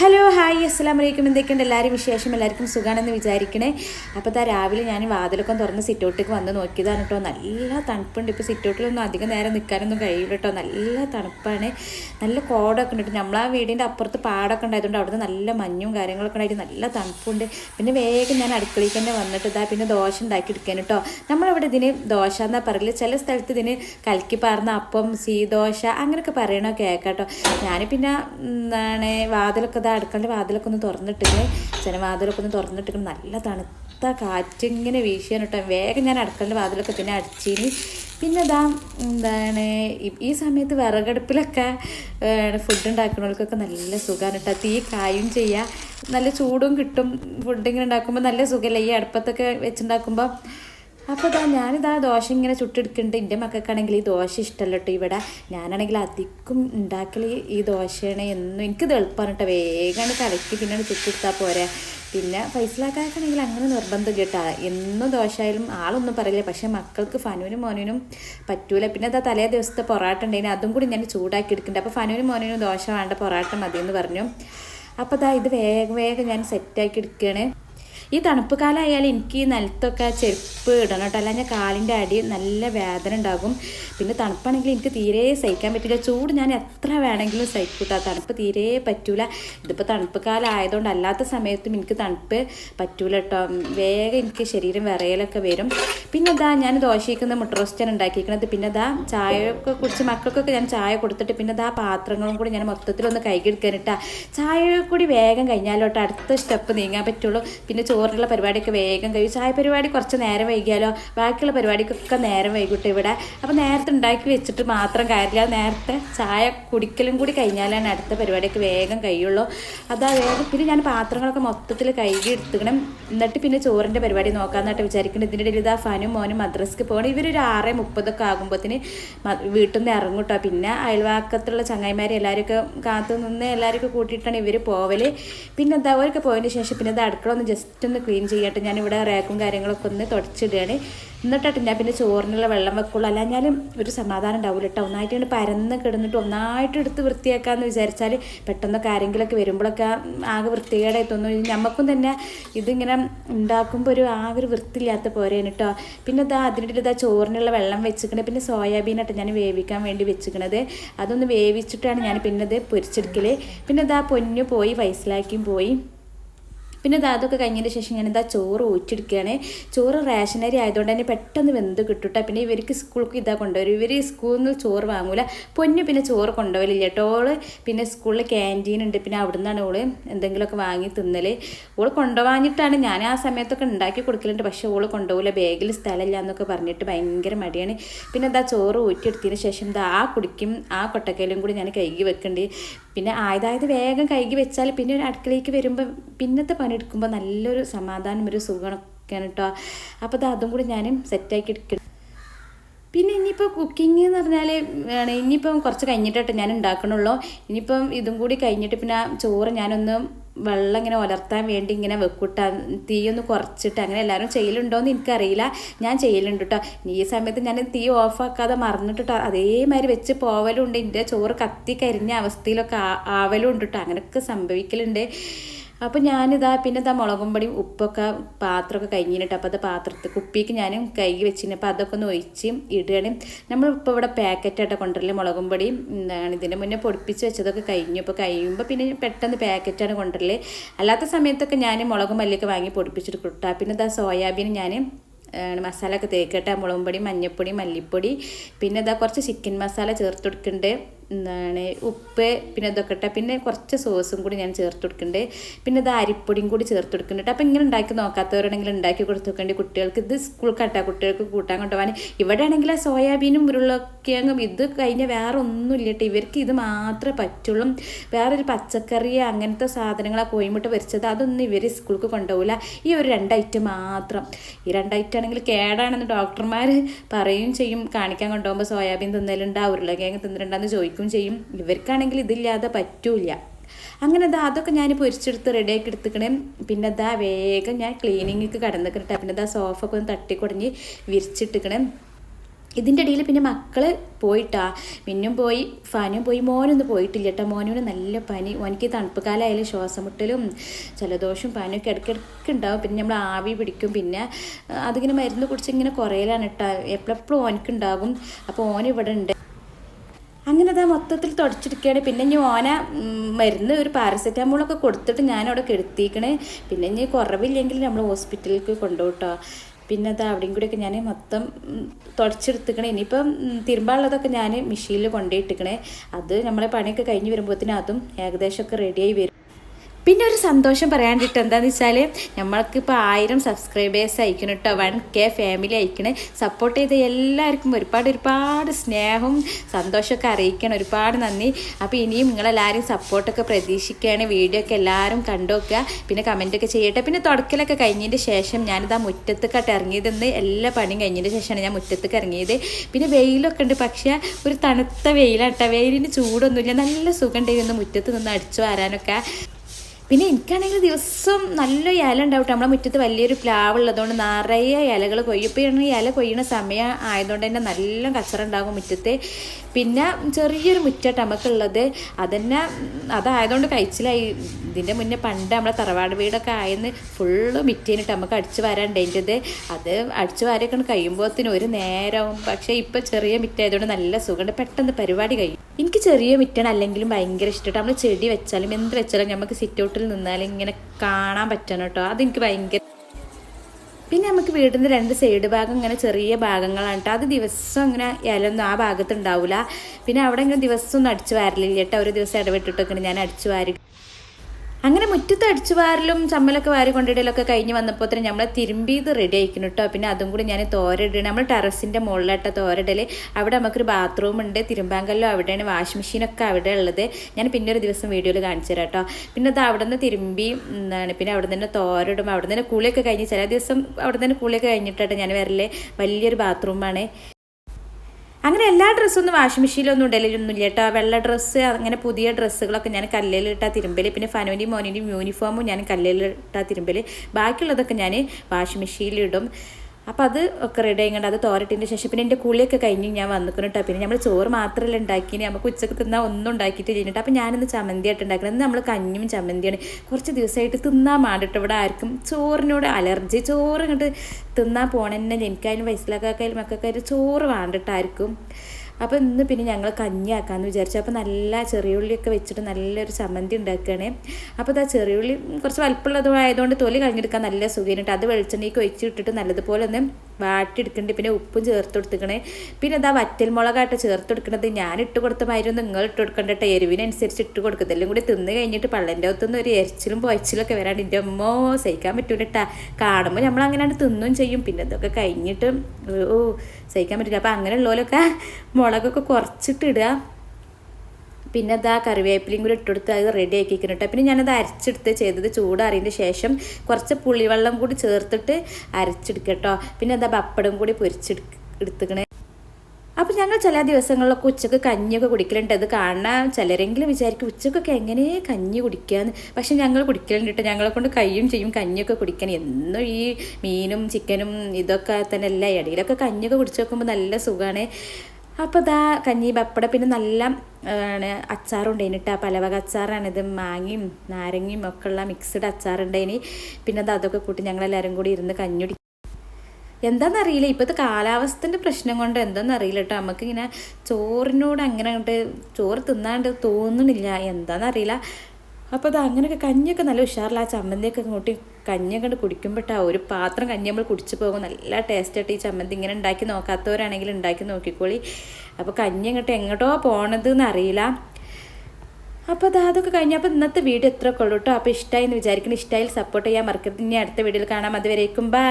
Hello hi അസ്സാം വലൈക്കും എന്തൊക്കെയുണ്ട്? എല്ലാവരും വിശേഷം എല്ലാവർക്കും സുഖമാണെന്ന് വിചാരിക്കണേ. അപ്പോൾ താ രാവിലെ ഞാൻ വാതിലൊക്കെ തുറന്ന് സിറ്റൗട്ടിലേക്ക് വന്ന് നോക്കിയതാണ് കേട്ടോ നല്ല തണുപ്പുണ്ട്. ഇപ്പോൾ സിറ്റൗട്ടിലൊന്നും അധികം നേരം നിൽക്കാനൊന്നും കഴിയില്ല കേട്ടോ നല്ല തണുപ്പാണ്. നല്ല കോടൊക്കെ ഉണ്ട്. നമ്മൾ ആ വീടിന്റെ അപ്പുറത്ത് പാടൊക്കെ ഉണ്ടായതുകൊണ്ട് അവിടുന്ന് നല്ല മഞ്ഞും കാര്യങ്ങളൊക്കെ ഉണ്ടായിട്ട് നല്ല തണുപ്പുണ്ട്. പിന്നെ വേഗം ഞാൻ അടുക്കളയ്ക്ക് തന്നെ വന്നിട്ട് ഇതാ പിന്നെ ദോശ ഉണ്ടാക്കി എടുക്കാൻ കേട്ടോ നമ്മളിവിടെ ഇതിന് ദോശ എന്നാ പറയില്ല ചില സ്ഥലത്ത് ഇതിന് കലക്കി പാർന്ന അപ്പം സീ സീദോശ അങ്ങനെയൊക്കെ പറയണോ കേട്ടോ ഞാൻ പിന്നെ എന്താണ് വാതിലൊക്കെ ഇതാ അടുക്കളയുടെ വാതിലൊക്കെ ഒന്ന് തുറന്നിട്ടിങ്ങനെ ചില വാതിലൊക്കെ ഒന്ന് തുറന്നിട്ടിങ്ങനെ നല്ല തണുത്ത കാറ്റിങ്ങനെ വീശിയാണ് കേട്ടോ. വേഗം ഞാൻ അടുക്കളയുടെ വാതിലൊക്കെ പിന്നെ അടിച്ചിനി. പിന്നെ ഇതാ എന്താണ് ഈ സമയത്ത് വിറകടുപ്പിലൊക്കെ ഫുഡ് ഉണ്ടാക്കുന്നവർക്കൊക്കെ നല്ല സുഖമാണ് കേട്ടോ. തീ കായും ചെയ്യുക നല്ല ചൂടും കിട്ടും. ഫുഡ് ഇങ്ങനെ ഉണ്ടാക്കുമ്പോൾ നല്ല സുഖമല്ലേ ഈ അടുപ്പത്തൊക്കെ വെച്ചുണ്ടാക്കുമ്പോൾ അപ്പോൾ ഇതാ ഞാനിതാ ദോശ ഇങ്ങനെ ചുട്ടെടുക്കുന്നുണ്ട് എന്റെ മക്കൾക്കാണെങ്കിൽ ഈ ദോശ ഇഷ്ടമല്ല ഇവിടെ. ഞാനാണെങ്കിൽ അധികം ഉണ്ടാക്കൽ ഈ ദോശയാണ്. എന്നും എനിക്കിത് എളുപ്പമാണ് കേട്ടോ വേഗം കലക്കി പിന്നെ ചുട്ടെടുത്താൽ പോരെ. പിന്നെ ഫൈസലാക്കാണെങ്കിൽ അങ്ങനെ നിർബന്ധം കേട്ടാ എന്നും ദോശയായാലും ആളൊന്നും പറയില്ല. പക്ഷെ മക്കൾക്ക് ഫനുവിനും മോനുവിനും പറ്റൂല. പിന്നെ അതാ തലേ ദിവസത്തെ പൊറാട്ട ഉണ്ടായിരുന്നു അതും കൂടി ഞാൻ ചൂടാക്കി എടുക്കുന്നുണ്ട് അപ്പോൾ ഫനുവിനും മോനുവിനും ദോശ വേണ്ട പൊറാട്ട മതി എന്ന് പറഞ്ഞു. അപ്പോൾ അതാ ഇത് വേഗം വേഗം ഞാൻ സെറ്റാക്കി എടുക്കുകയാണ് ഈ തണുപ്പ് കാലമായാലും എനിക്ക് ഈ നിലത്തൊക്കെ ചെരുപ്പ് ഇടണം കേട്ടോ. അല്ലെങ്കിൽ കാലിന്റെ അടി നല്ല വേദന ഉണ്ടാകും. പിന്നെ തണുപ്പാണെങ്കിൽ എനിക്ക് തീരെ സഹിക്കാൻ പറ്റില്ല. ചൂട് ഞാൻ എത്ര വേണമെങ്കിലും സഹിക്കൂട്ടാ തണുപ്പ് തീരെ പറ്റൂല. ഇതിപ്പോൾ തണുപ്പ് കാലം ആയതുകൊണ്ട് അല്ലാത്ത സമയത്തും എനിക്ക് തണുപ്പ് പറ്റൂല കേട്ടോ. വേഗം എനിക്ക് ശരീരം വിറയലൊക്കെ വരും. പിന്നെ ഇതാ ഞാൻ ദോശയ്ക്കുന്ന റോസ്റ്റൻ ഉണ്ടാക്കിയിരിക്കുന്നത്. പിന്നെ ഇതാ ഒക്കെ കുടിച്ച് മക്കൾക്കൊക്കെ ഞാൻ ചായ കൊടുത്തിട്ട് പിന്നെ ഇതാ പാത്രങ്ങളും കൂടി ഞാൻ മൊത്തത്തിലൊന്ന് കൈകെടുക്കാനിട്ടാ ചായ കൂടി വേഗം കഴിഞ്ഞാലോട്ടോ. അടുത്ത സ്റ്റെപ്പ് നീങ്ങാൻ പറ്റുള്ളൂ. പിന്നെ ചോറിനുള്ള പരിപാടിയൊക്കെ വേഗം കഴിയും. ചായ പരിപാടി കുറച്ച് നേരം വൈകിയാലോ? ബാക്കിയുള്ള പരിപാടിക്കൊക്കെ നേരം വൈകിട്ട് ഇവിടെ. അപ്പോൾ നേരത്തെ ഉണ്ടാക്കി വെച്ചിട്ട് മാത്രം കാര്യമില്ല. നേരത്തെ ചായ കുടിക്കലും കൂടി കഴിഞ്ഞാലാണ് അടുത്ത പരിപാടിയൊക്കെ വേഗം കഴിയുള്ളൂ. അതാ വേഗം. പിന്നെ ഞാൻ പാത്രങ്ങളൊക്കെ മൊത്തത്തിൽ കഴുകി എടുത്തുകണം എന്നിട്ട് പിന്നെ ചോറിന്റെ പരിപാടി നോക്കാമെന്നായിട്ട് വിചാരിക്കുന്നത് ഇതിന്റെ ഇടയിൽ ഇതാ ഫാനും മോനും മദ്രസ്ക്ക് പോകണം. ഇവരൊരു ആറ് മുപ്പതൊക്കെ ആകുമ്പോഴത്തേന് വീട്ടിൽ നിന്ന് ഇറങ്ങും കേട്ടോ പിന്നെ അയൽവാക്കത്തുള്ള ചങ്ങായിമാരെ എല്ലാവരൊക്കെ കാത്തു നിന്ന് എല്ലാവരും കൂട്ടിയിട്ടാണ് ഇവർ പോവൽ പിന്നെ എന്താ അവരൊക്കെ പോയതിന് ശേഷം പിന്നെ ഇത് അടുക്കളൊന്ന് ജസ്റ്റ് ഒന്ന് ക്ലീൻ ചെയ്യട്ടെ. ഞാനിവിടെ റാക്കും കാര്യങ്ങളൊക്കെ ഒന്ന് തുടച്ചിടുകയാണ്. എന്നിട്ടാട്ടെ ഞാൻ പിന്നെ ചോറിനുള്ള വെള്ളം വെക്കുള്ളൂ. അല്ലാഞ്ഞാലും ഒരു സമാധാനം ഉണ്ടാവില്ല കേട്ടോ ഒന്നായിട്ട് പരന്ന് കിടന്നിട്ട് ഒന്നായിട്ട് എടുത്ത് വൃത്തിയാക്കാമെന്ന് വിചാരിച്ചാൽ പെട്ടെന്നൊക്കെ ആരെങ്കിലുമൊക്കെ വരുമ്പോഴൊക്കെ ആകെ വൃത്തികേടായി തോന്നും നമുക്കും തന്നെ ഇതിങ്ങനെ ഉണ്ടാക്കുമ്പോൾ ഒരു ആകെ ഒരു വൃത്തിയില്ലാത്ത പോരെയാണ് കേട്ടോ പിന്നെ ഇതാ അതിനിടയിൽ ഇതാ ചോറിനുള്ള വെള്ളം വെച്ചിക്കണേ. പിന്നെ സോയാബീനായിട്ട് ഞാൻ വേവിക്കാൻ വേണ്ടി വെച്ചിക്കണത്. അതൊന്ന് വേവിച്ചിട്ടാണ് ഞാൻ പിന്നെ ഇത് പൊരിച്ചെടുക്കൽ പിന്നെ ഇതാ പൊന്നു പോയി വയസ്സിലാക്കിയും പോയി. പിന്നെ ഇതാ അതൊക്കെ കഴിഞ്ഞതിന് ശേഷം ഞാൻ എന്താ ചോറ് ഊറ്റിയെടുക്കുകയാണ്. ചോറ് റേഷനറി ആയതുകൊണ്ട് തന്നെ പെട്ടെന്ന് വെന്ത് കിട്ടുട്ടോ. പിന്നെ ഇവർക്ക് സ്കൂൾക്ക് ഇതാ കൊണ്ടുവരും. ഇവർ സ്കൂളിൽ നിന്ന് ചോറ് വാങ്ങൂല. പൊന്നു പിന്നെ ചോറ് കൊണ്ടുപോകലില്ല കേട്ടോ. ഓൾ പിന്നെ സ്കൂളിൽ ക്യാന്റീൻ ഉണ്ട്. പിന്നെ അവിടെ നിന്നാണ് ഓൾ എന്തെങ്കിലുമൊക്കെ വാങ്ങി തിന്നൽ. ഓൾ കൊണ്ടുപോകാഞ്ഞിട്ടാണ് ഞാൻ ആ സമയത്തൊക്കെ ഉണ്ടാക്കി കൊടുക്കലുണ്ട്. പക്ഷേ ഓൾ കൊണ്ടുപോകില്ല. ബാഗിൽ സ്ഥലമില്ല എന്നൊക്കെ പറഞ്ഞിട്ട് ഭയങ്കര മടിയാണ്. പിന്നെ എന്താ ചോറ് ഊറ്റിയെടുത്തതിന് ശേഷം എന്താ ആ കുടിക്കും ആ കൊട്ടക്കയിലും കൂടി ഞാൻ കഴുകി വെക്കേണ്ടി. പിന്നെ ആയതായത് വേഗം കഴുകി വെച്ചാൽ പിന്നെ ഒരു അടുക്കളയ്ക്ക് വരുമ്പോൾ പിന്നത്തെ പണിയെടുക്കുമ്പോൾ നല്ലൊരു സമാധാനം ഒരു സുഖമൊക്കെയാണ് കേട്ടോ അപ്പോൾ അത് അതും കൂടി ഞാനും സെറ്റാക്കി എടുക്കണം. പിന്നെ ഇനിയിപ്പോൾ കുക്കിംഗ് എന്ന് പറഞ്ഞാൽ ആണ് ഇനിയിപ്പം കുറച്ച് കഴിഞ്ഞിട്ടെ ഞാൻ ഉണ്ടാക്കണുള്ളൂ. ഇനിയിപ്പം ഇതും കൂടി കഴിഞ്ഞിട്ട് പിന്നെ ചോറ് ഞാനൊന്ന് വെള്ളം ഇങ്ങനെ ഉലർത്താൻ വേണ്ടി ഇങ്ങനെ വെക്കൂട്ട തീയൊന്ന് കുറച്ചിട്ട് അങ്ങനെ എല്ലാവരും ചെയ്യലുണ്ടോയെന്ന് എനിക്കറിയില്ല. ഞാൻ ചെയ്യലുണ്ട് കേട്ടോ ഈ സമയത്ത് ഞാൻ തീ ഓഫാക്കാതെ മറന്നിട്ട് കേട്ടോ അതേമാതിരി വെച്ച് പോവലുണ്ട്. എന്റെ ചോറ് കത്തി കരിഞ്ഞ അവസ്ഥയിലൊക്കെ ആ- ആവലും ഉണ്ട് കേട്ടോ അങ്ങനെയൊക്കെ സംഭവിക്കലുണ്ട്. അപ്പോൾ ഞാനിതാ പിന്നെ ഇതാ മുളകും പൊടിയും ഉപ്പൊക്കെ പാത്രമൊക്കെ കഴിഞ്ഞിട്ട് അപ്പോൾ അത് പാത്രത്തിൽ കുപ്പിക്ക് ഞാൻ കൈ വെച്ചിന്. അപ്പോൾ അതൊക്കെ ഒന്ന് ഒഴിച്ച് ഇടുകയാണ്. നമ്മളിപ്പോൾ ഇവിടെ പാക്കറ്റായിട്ട് കൊണ്ടുവരൽ. മുളകും പൊടിയും എന്താണ് ഇതിന്റെ മുന്നേ പൊടിപ്പിച്ച് വെച്ചതൊക്കെ കഴിഞ്ഞു. അപ്പോൾ കഴിയുമ്പോൾ പിന്നെ പെട്ടെന്ന് പാക്കറ്റാണ് കൊണ്ടുവരൽ. അല്ലാത്ത സമയത്തൊക്കെ ഞാൻ മുളകും മല്ലിയൊക്കെ വാങ്ങി പൊടിപ്പിച്ചിട്ട് കിട്ടാം പിന്നെ ഇതാ സോയാബീൻ ഞാൻ മസാല ഒക്കെ തേക്കട്ടെ. മുളകും പൊടി മഞ്ഞൾപ്പൊടി മല്ലിപ്പൊടി. പിന്നെ ഇതാ കുറച്ച് ചിക്കൻ മസാല ചേർത്ത് കൊടുക്കുന്നുണ്ട് എന്താണ് ഉപ്പ് പിന്നെ ഇതൊക്കെ ഇട്ട പിന്നെ കുറച്ച് സോസും കൂടി ഞാൻ ചേർത്ത് കൊടുക്കുന്നുണ്ട്. പിന്നെ ഇത് അരിപ്പൊടിയും കൂടി ചേർത്ത് കൊടുക്കുന്നുണ്ട്. അപ്പോൾ ഇങ്ങനെ ഉണ്ടാക്കി നോക്കാത്തവരാണെങ്കിൽ ഉണ്ടാക്കി കൊടുത്ത് നോക്കേണ്ടി കുട്ടികൾക്ക് ഇത് സ്കൂൾ കട്ടാ. കുട്ടികൾക്ക് കൂട്ടാൻ കൊണ്ടുപോകാൻ. ഇവിടെ ആണെങ്കിൽ സോയാബീനും ഉരുളക്കിഴങ്ങും ഇത് കഴിഞ്ഞ വേറെ ഒന്നുമില്ല കേട്ടോ. ഇവർക്ക് ഇത് മാത്രമേ പറ്റുള്ളൂ. വേറൊരു പച്ചക്കറി അങ്ങനത്തെ സാധനങ്ങൾ ആ വരച്ചത് പൊരിച്ചത്. അതൊന്നും ഇവർ സ്കൂൾക്ക് കൊണ്ടുപോകില്ല ഈ ഒരു രണ്ട് ഐറ്റം മാത്രം. ഈ രണ്ട് ഐറ്റം ആണെങ്കിൽ കേടാണെന്ന് ഡോക്ടർമാർ പറയുകയും ചെയ്യും. കാണിക്കാൻ കൊണ്ടുപോകുമ്പോൾ സോയാബീൻ തിന്നലുണ്ടാ ഉരുളക്കിഴങ്ങ് തിന്നലുണ്ടാന്ന് ചോദിക്കുകയും ചെയ്യും. ഇവർക്കാണെങ്കിൽ ഇതില്ലാതെ പറ്റൂല അങ്ങനെ ദാ അതൊക്കെ ഞാൻ പൊരിച്ചെടുത്ത് റെഡിയാക്കി എടുത്തുക്കണേ. പിന്നെ ദാ വേഗം ഞാൻ ക്ലീനിങ്ങിക്ക് കടന്നിക്കിട്ടെ പിന്നെ ദാ സോഫ ഒക്കെ ഒന്ന് തട്ടിക്കുടഞ്ഞ് വിരിച്ചിട്ടിക്കണേ. ഇതിന്റെ ഇടയിൽ പിന്നെ മക്കൾ പോയിട്ടാ. മിന്നും പോയി ഫാനും പോയി. മോനൊന്നും പോയിട്ടില്ല കേട്ടോ മോനോട് നല്ല പനി. ഓനിക്ക് തണുപ്പ് കാലമായാലും ശ്വാസം മുട്ടലും ജലദോഷവും പനിയൊക്കെ ഇടയ്ക്കിടയ്ക്ക് ഉണ്ടാവും. പിന്നെ നമ്മൾ ആവി പിടിക്കും. പിന്നെ അതിങ്ങനെ മരുന്ന് കുടിച്ച് ഇങ്ങനെ കുറയലാണ് കേട്ടോ എപ്പോഴെപ്പോഴും ഓനക്കുണ്ടാകും അപ്പോൾ ഓൻ ഇവിടെ ഉണ്ട്. അങ്ങനെ അതാ മൊത്തത്തിൽ തുടച്ചെടുക്കുകയാണ് പിന്നെ ഇനി ഓന മരുന്ന് ഒരു പാരസെറ്റാമോളൊക്കെ കൊടുത്തിട്ട് ഞാനവിടെ കെടുത്തിക്കണേ പിന്നെ ഇനി കുറവില്ലെങ്കിൽ നമ്മൾ ഹോസ്പിറ്റലിലേക്ക് കൊണ്ടുപോട്ടോ. പിന്നെ അത് അവിടെയും കൂടിയൊക്കെ ഞാൻ മൊത്തം തുടച്ചെടുത്തിക്കണേ. ഇനിയിപ്പം തിരുമ്പാനുള്ളതൊക്കെ ഞാൻ മെഷീനിൽ കൊണ്ടുപോയിട്ടിക്കണേ അത് നമ്മളെ പണിയൊക്കെ കഴിഞ്ഞ് വരുമ്പോഴത്തേനും അതും ഏകദേശമൊക്കെ റെഡിയായി വരും. പിന്നെ ഒരു സന്തോഷം പറയാണ്ടിട്ട് എന്താന്ന് വെച്ചാൽ നമ്മൾക്ക് ഇപ്പോൾ ആയിരം സബ്സ്ക്രൈബേഴ്സ് അയക്കണം കേട്ടോ വൺ കെ ഫാമിലി അയക്കണേ സപ്പോർട്ട് ചെയ്ത എല്ലാവർക്കും ഒരുപാട് ഒരുപാട് സ്നേഹവും സന്തോഷമൊക്കെ അറിയിക്കണം. ഒരുപാട് നന്ദി. അപ്പോൾ ഇനിയും നിങ്ങളെല്ലാവരും സപ്പോർട്ടൊക്കെ പ്രതീക്ഷിക്കുകയാണ്. വീഡിയോ ഒക്കെ എല്ലാവരും കണ്ടുനോക്കുക പിന്നെ കമന്റൊക്കെ ചെയ്യട്ടെ. പിന്നെ തുടക്കലൊക്കെ കഴിഞ്ഞതിന്റെ ശേഷം ഞാനിത് ആ മുറ്റത്തേക്കാട്ട് ഇറങ്ങിയതെന്ന് എല്ലാ പണിയും കഴിഞ്ഞതിന്റെ ശേഷമാണ് ഞാൻ മുറ്റത്തേക്ക് ഇറങ്ങിയത്. പിന്നെ വെയിലൊക്കെ ഉണ്ട്. പക്ഷേ ഒരു തണുത്ത വെയിലാട്ടോ വെയിലിന് ചൂടൊന്നുമില്ല. നല്ല സുഖം ഉണ്ടായിരുന്നു മുറ്റത്ത് നിന്ന് അടിച്ചു വരാനൊക്കെ. പിന്നെ എനിക്കാണെങ്കിൽ ദിവസം നല്ല ഇല ഉണ്ടാവും നമ്മുടെ മുറ്റത്ത് വലിയൊരു പ്ലാവ് ഉള്ളതുകൊണ്ട് നിറയെ ഇലകൾ കൊയ്യും. ഇപ്പോൾ ഇല കൊയ്യണ സമയം ആയതുകൊണ്ട് തന്നെ നല്ല കച്ചറ ഉണ്ടാകും മുറ്റത്ത്. പിന്നെ ചെറിയൊരു മുറ്റാട്ട് നമുക്കുള്ളത്. അതന്നെ അതായതുകൊണ്ട് കഴിച്ചിലായി. ഇതിന്റെ മുന്നേ പണ്ട് നമ്മളെ തറവാട് വീടൊക്കെ ആയെന്ന് ഫുള്ള് മിറ്റേനിട്ട് നമുക്ക് അടിച്ചു വരാണ്ടേന്റെത് അത് അടിച്ചു വാരൊക്കെ കഴിയുമ്പോഴത്തേനും ഒരു നേരവും. പക്ഷേ ഇപ്പം ചെറിയ മിറ്റായതുകൊണ്ട് നല്ല സുഖമുണ്ട്. പെട്ടെന്ന് പരിപാടി കഴിയും. ചെറിയ മിറ്റാണ് അല്ലെങ്കിലും ഭയങ്കര ഇഷ്ടമാണ് നമ്മൾ ചെടി വെച്ചാലും എന്ത് വെച്ചാലും നമുക്ക് സിറ്റൗട്ടിൽ നിന്നാലും ഇങ്ങനെ കാണാൻ പറ്റണം കേട്ടോ അതെനിക്ക് ഭയങ്കര പിന്നെ നമുക്ക് വീടിന്റെ രണ്ട് സൈഡ് ഭാഗം ഇങ്ങനെ ചെറിയ ഭാഗങ്ങളാണ് കേട്ടോ അത് ദിവസം ഇങ്ങനെ ഇലൊന്നും ആ ഭാഗത്ത് ഉണ്ടാവില്ല പിന്നെ അവിടെ ഇങ്ങനെ ദിവസം ഒന്നും അടിച്ചു വാരലില്ല കേട്ടോ ഒരു ദിവസം ഇടവിട്ടിട്ടൊക്കെ ഞാൻ അടിച്ചു വാരി അങ്ങനെ മുറ്റത്ത് അടിച്ചു വാരലും ചമ്മലൊക്കെ വാരി കൊണ്ടിടലൊക്കെ കഴിഞ്ഞ് വന്നപ്പോൾ തന്നെ നമ്മൾ തിരുമ്പി ഇത് റെഡി ആയിക്കണം കേട്ടോ പിന്നെ അതും കൂടി ഞാൻ തോരയിടണം നമ്മൾ ടെറസിന്റെ തോര തോരയിടൽ അവിടെ നമുക്കൊരു ബാത്റൂം ഉണ്ട്. തിരുമ്പാങ്കല്ലോ അവിടെയാണ് വാഷിംഗ് മെഷീനൊക്കെ അവിടെ ഉള്ളത്. ഞാൻ പിന്നെ ഒരു ദിവസം വീഡിയോയിൽ കാണിച്ചു തരാം കേട്ടോ പിന്നെ അത് അവിടെ നിന്ന് തിരുമ്പി എന്താണ് പിന്നെ അവിടെ നിന്ന് തോരയിടും അവിടെ നിന്ന് കുളിയൊക്കെ കഴിഞ്ഞ് ചില ദിവസം അവിടെ നിന്ന് കുളിയൊക്കെ കഴിഞ്ഞിട്ടാട്ടോ ഞാൻ വരൽ. വലിയൊരു ബാത്റൂമാണ് അങ്ങനെ എല്ലാ ഡ്രസ്സൊന്നും വാഷിംഗ് മെഷീനിലൊന്നും ഇടലൊന്നും ഇല്ല കേട്ടോ. വെള്ള ഡ്രസ്സ് അങ്ങനെ പുതിയ ഡ്രസ്സുകളൊക്കെ ഞാൻ കല്ലിലിട്ടാ തിരുമ്പൽ. പിന്നെ ഫനുവിന്റെയും മോനിന്റെയും യൂണിഫോമും ഞാൻ കല്ലിലിട്ടാ തിരുമ്പൽ. ബാക്കിയുള്ളതൊക്കെ ഞാൻ വാഷിംഗ് മെഷീനിലിടും അപ്പോൾ അത് ഒക്കെ റെഡി ആയിക്കൊണ്ട് അത് തോരട്ടിന്റെ ശേഷം പിന്നെ എന്റെ കുളിയൊക്കെ കഴിഞ്ഞ് ഞാൻ വന്നിക്കണം കേട്ടോ പിന്നെ നമ്മൾ ചോറ് മാത്രമല്ല ഉണ്ടാക്കിന് നമുക്ക് ഉച്ചയ്ക്ക് തിന്നാൽ ഒന്നും ഉണ്ടാക്കിയിട്ട് ചെയ്യുന്നുണ്ട് അപ്പോൾ ഞാനിന്ന് ചമ്മന്തിയായിട്ട് ഉണ്ടാക്കുന്നത് ഇന്ന് നമ്മൾ കഞ്ഞും ചമ്മന്തിയാണ്. കുറച്ച് ദിവസമായിട്ട് തിന്നാൻ മാണ്ടിട്ട് ഇവിടെ ആർക്കും ചോറിനോട് അലർജി. ചോറ് ഇങ്ങോട്ട് തിന്നാൻ പോണെന്നെ എനിക്കായാലും വയസ്സിലാക്കാക്കായാലും മക്കൾക്കായാലും ചോറ് വേണ്ടിട്ടായിരിക്കും അപ്പോൾ ഇന്ന് പിന്നെ ഞങ്ങൾ കഞ്ഞിയാക്കാമെന്ന് വിചാരിച്ചു. അപ്പോൾ നല്ല ചെറിയുള്ളിയൊക്കെ വെച്ചിട്ട് നല്ലൊരു ചമ്മന്തി ഉണ്ടാക്കുകയാണേ. അപ്പോൾ ഇതാ ചെറിയുള്ളി കുറച്ച് വലുപ്പമുള്ളത് ആയതുകൊണ്ട് തൊലി കളഞ്ഞെടുക്കാൻ നല്ല സുഖമായിട്ട് അത് വെളിച്ചെണ്ണയ്ക്ക് ഒഴിച്ചിട്ടിട്ട് നല്ലതുപോലെ ഒന്ന് വാട്ടിയെടുക്കുന്നുണ്ട് പിന്നെ ഉപ്പും ചേർത്ത് കൊടുത്തിക്കണേ. പിന്നെ ഇതാ വറ്റൽ മുളകായിട്ട് ചേർത്ത് കൊടുക്കുന്നത് ഞാൻ ഇട്ട് കൊടുത്ത മാതിരി നിങ്ങൾ ഇട്ട് കൊടുക്കേണ്ട കേട്ടോ എരിവിനനുസരിച്ച് ഇട്ട് കൊടുക്കുന്നത് കൂടി തിന്ന് കഴിഞ്ഞിട്ട് പള്ളന്റെ അകത്തുനിന്ന് ഒരു എരിച്ചിലും പൊയച്ചിലൊക്കെ വരാണ്ട് എന്റെ അമ്മോ സഹിക്കാൻ പറ്റൂല കാണുമ്പോൾ നമ്മൾ അങ്ങനെയാണ് തിന്നും ചെയ്യും. പിന്നെ ഇതൊക്കെ കഴിഞ്ഞിട്ട് ഓ സഹിക്കാൻ പറ്റില്ല അപ്പോൾ അങ്ങനെയുള്ളവരൊക്കെ മുളകൊക്കെ കുറച്ചിട്ട് ഇടുക. പിന്നെ അതാ കറിവേപ്പിലയും കൂടി ഇട്ടെടുത്ത് അത് റെഡി ആക്കിക്കണം കേട്ടോ പിന്നെ ഞാനത് അരച്ചെടുത്ത് ചെയ്തത് ചൂടാറിയതിന് ശേഷം കുറച്ച് പുളിവെള്ളം കൂടി ചേർത്തിട്ട് അരച്ചെടുക്കട്ടോ. പിന്നെ അതാ പപ്പടം കൂടി പൊരിച്ചെടുക്ക എടുത്തുക്കണേ. അപ്പോൾ ഞങ്ങൾ ചില ദിവസങ്ങളിലൊക്കെ ഉച്ചയ്ക്ക് കഞ്ഞിയൊക്കെ കുടിക്കലുണ്ട്. അത് കാണാൻ ചിലരെങ്കിലും വിചാരിക്കും ഉച്ചക്കൊക്കെ എങ്ങനെ കഞ്ഞി കുടിക്കുകയെന്ന് പക്ഷേ ഞങ്ങൾ കുടിക്കലുണ്ട് കേട്ടോ ഞങ്ങളെ കൊണ്ട് കയ്യും ചെയ്യും കഞ്ഞിയൊക്കെ കുടിക്കാൻ എന്നും ഈ മീനും ചിക്കനും ഇതൊക്കെ തന്നെ അല്ല ഇടയിലൊക്കെ കഞ്ഞിയൊക്കെ കുടിച്ച് നോക്കുമ്പോൾ നല്ല സുഖമാണ് അപ്പോൾ ഇതാ കഞ്ഞി പപ്പട പിന്നെ നല്ല ആണ് ആ പലവക അച്ചാറാണിത് മാങ്ങയും നാരങ്ങയും ഒക്കെ ഉള്ള മിക്സ്ഡ് അച്ചാറുണ്ടായിന് പിന്നെ അത് അതൊക്കെ കൂട്ടി ഞങ്ങളെല്ലാവരും കൂടി ഇരുന്ന് കഞ്ഞി കുടി എന്താണെന്നറിയില്ല ഇപ്പോഴത്തെ കാലാവസ്ഥന്റെ പ്രശ്നം കൊണ്ട് എന്താണെന്നറിയില്ല കേട്ടോ നമുക്കിങ്ങനെ ചോറിനോട് അങ്ങനെ അങ്ങോട്ട് ചോറ് തിന്നാണ്ട് തോന്നണില്ല. എന്താണെന്നറിയില്ല അപ്പോൾ അത് അങ്ങനെയൊക്കെ കഞ്ഞിയൊക്കെ നല്ല ഉഷാറില്ല ആ ചമ്മന്തിയൊക്കെ കൂട്ടി കഞ്ഞിയൊക്കെ കണ്ട് കുടിക്കുമ്പോട്ടാ ഒരു പാത്രം കഞ്ഞി നമ്മൾ കുടിച്ച് പോകും നല്ല ടേസ്റ്റായിട്ട് ഈ ചമ്മന്തി. ഇങ്ങനെ ഉണ്ടാക്കി നോക്കാത്തവരാണെങ്കിൽ ഉണ്ടാക്കി നോക്കിക്കോളി. അപ്പോൾ കഞ്ഞി അങ്ങോട്ട് എങ്ങോട്ടോ പോണത് എന്നറിയില്ല അപ്പോൾ അത് അതൊക്കെ കഴിഞ്ഞപ്പോൾ ഇന്നത്തെ വീഡിയോ എത്ര ഉള്ളൂ കേട്ടോ അപ്പോൾ ഇഷ്ടമായി എന്ന് വിചാരിക്കണം ഇഷ്ടമായി സപ്പോർട്ട് ചെയ്യാൻ മറക്കരുത്. ഇനി അടുത്ത വീഡിയോയിൽ കാണാം. അതുവരേക്കും ബൈ.